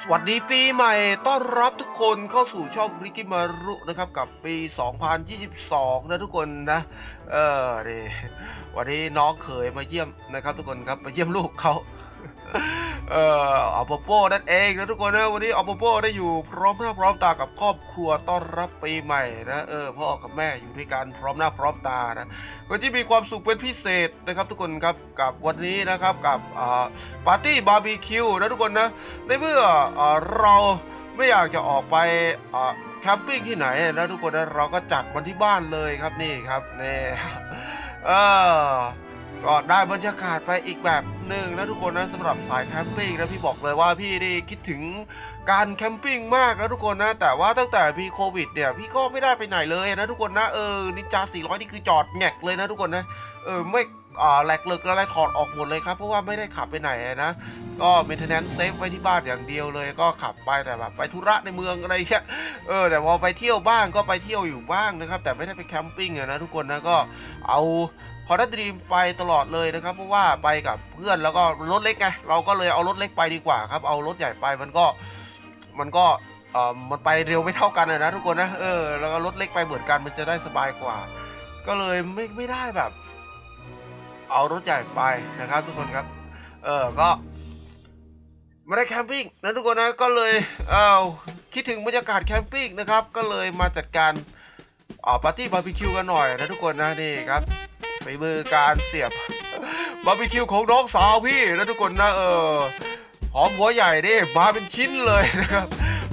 สวัสดีปีใหม่ต้อนรับทุกคนเข้าสู่ช่องริกิมารุนะครับกับปี 2022 นะทุกคนนะเออดีวันนี้น้องเขยมาเยี่ยมนะครับ ทุกคนครับมาเยี่ยมลูกเขา เอ่ออปโปนั่นเองนะทุกคนนะวันนี้อปโปได้อยู่พร้อมหน้าพร้อมตากับครอบครัวต้อนรับปีใหม่นะเออพ่อกับแม่อยู่ด้วยกันพร้อมหน้าพร้อมตานะก็ที่มีความสุขเป็นพิเศษนะครับทุกคนครับกับวันนี้นะครับกับอ่าปาร์ตี้บาร์บีคิวนะทุกคนนะในเมื่อเอ่อเราไม่อยากจะออกไปออแคมปิ้งที่ไหนนะทุกคนนะเราก็จัดวันที่บ้านเลยครับนี่ครับนี่เออ ก็ได้บรรยากาศไปอีกแบบหนึ่งนะทุกคนนะสำหรับสายแคมปิ้งนะพี่บอกเลยว่าพี่นี่คิดถึงการแคมปิ้งมากนะทุกคนนะแต่ว่าตั้งแต่มีโควิดเนี่ยพี่ก็ไม่ได้ไปไหนเลยนะทุกคนนะเออนินจา400 นี่คือจอดแงกเลยนะทุกคนนะเออไม่ แหลกเลิกอะไรถอดออกหมดเลยครับเพราะว่าไม่ได้ขับไปไหนนะ ก็เมนเทนแนนซ์เซฟไว้ที่บ้านอย่างเดียวเลยก็ขับไปแต่แบบไปธุระในเมืองอะไรเงี้ยเออแต่พอไปเที่ยวบ้างก็ไปเที่ยวอยู่บ้างนะครับ แต่ไม่ได้ไปแคมปิ้งนะทุกคนนะก็เอาพอดัดดีมไปตลอดเลยนะครับ เพราะว่าไปกับเพื่อนแล้วก็รถเล็กไงเราก็เลยเอารถเล็กไปดีกว่าครับ เอารถใหญ่ไปมันก็มันก็เออมันไปเร็วไม่เท่ากันนะทุกคนนะเออแล้วก็รถเล็กไปเหมือนกันมันจะได้สบายกว่า ก็เลยไม่ไม่ได้แบบ เอารถใหญ่ไปนะครับ ทุกคนครับ เออก็ไม่ได้แคมปิ้งนะทุกคนนะก็เลยเออคิดถึงบรรยากาศแคมปิ้งนะครับ ก็เลยมาจัดการอาปาร์ตี้บาร์บีคิวกันหน่อยนะทุกคนนะนี่ครับไปมือการเสียบบาร์บีคิวของน้องสาวพี่นะทุกคนนะเออหอมหัวใหญ่ดิมาเป็นชิ้นเลยนะครับ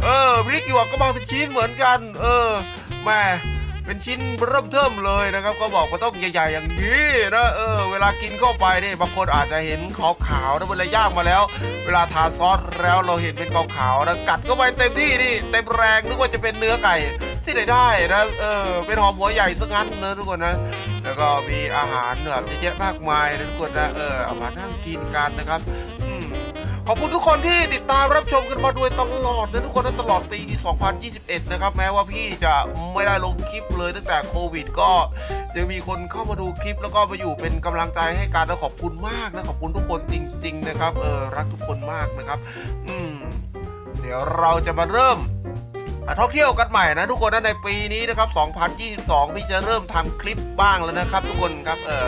เออพริกหยวกก็มาเป็นชิ้นเหมือนกัน เออแม่ เป็นชิ้นเริ่มเทิมเลยนะครับ ก็บอกว่าต้องใหญ่ๆอย่างนี้นะเออเวลากินเข้าไปเนี่ยบางคนอาจจะเห็นขาวๆนะเวลาย่างมาแล้ว เวลาทาซอสแล้วเราเห็นเป็นขาวๆนะกัดเข้าไปเต็มที่นี่เต็มแรงนึกว่าจะเป็นเนื้อไก่ที่ไหนได้นะเออเป็นหอมหัวใหญ่ซะงั้นนะทุกคนนะแล้วก็มีอาหารแบบเยอะแยะมากมายนะทุกคนนะเออเอามานั่งกินกันนะครับ ขอบคุณทุกคนที่ติดตามรับชมกันมาโดยตลอดนะทุกคนนะตลอดปี 2021 นะครับ แม้ว่าพี่จะไม่ได้ลงคลิปเลยตั้งแต่โควิด ก็ยังมีคนเข้ามาดูคลิปแล้วก็มาอยู่เป็นกำลังใจให้การนะขอบคุณมากนะขอบคุณทุกคนจริง ๆ นะครับเออรักทุกคนมากนะครับ อืมเดี๋ยวเราจะมาเริ่มท่องเที่ยวกันใหม่นะทุกคนนะในปีนี้นะครับ 2022 พี่จะเริ่มทำคลิปบ้างแล้วนะครับ ทุกคนครับเออ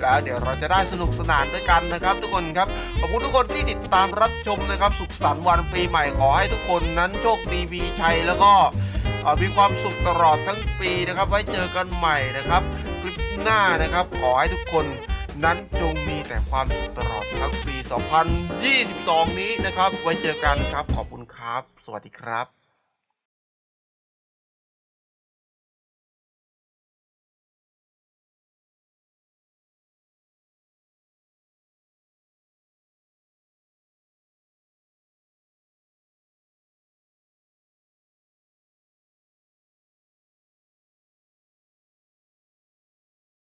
แล้วเดี๋ยวเราจะได้สนุกสนานด้วยกันนะครับ ทุกคนครับขอบคุณทุกคนที่ติดตามรับชมนะครับ สุขสันต์วันปีใหม่ขอให้ทุกคนนั้นโชคดีมีชัยแล้วก็มีความสุขตลอดทั้งปีนะครับ ไว้เจอกันใหม่นะครับ คลิปหน้านะครับ ขอให้ทุกคนนั้นจงมีแต่ความสุขตลอดทั้งปี 2022 นี้นะครับ ไว้เจอกันครับ ขอบคุณครับ สวัสดีครับ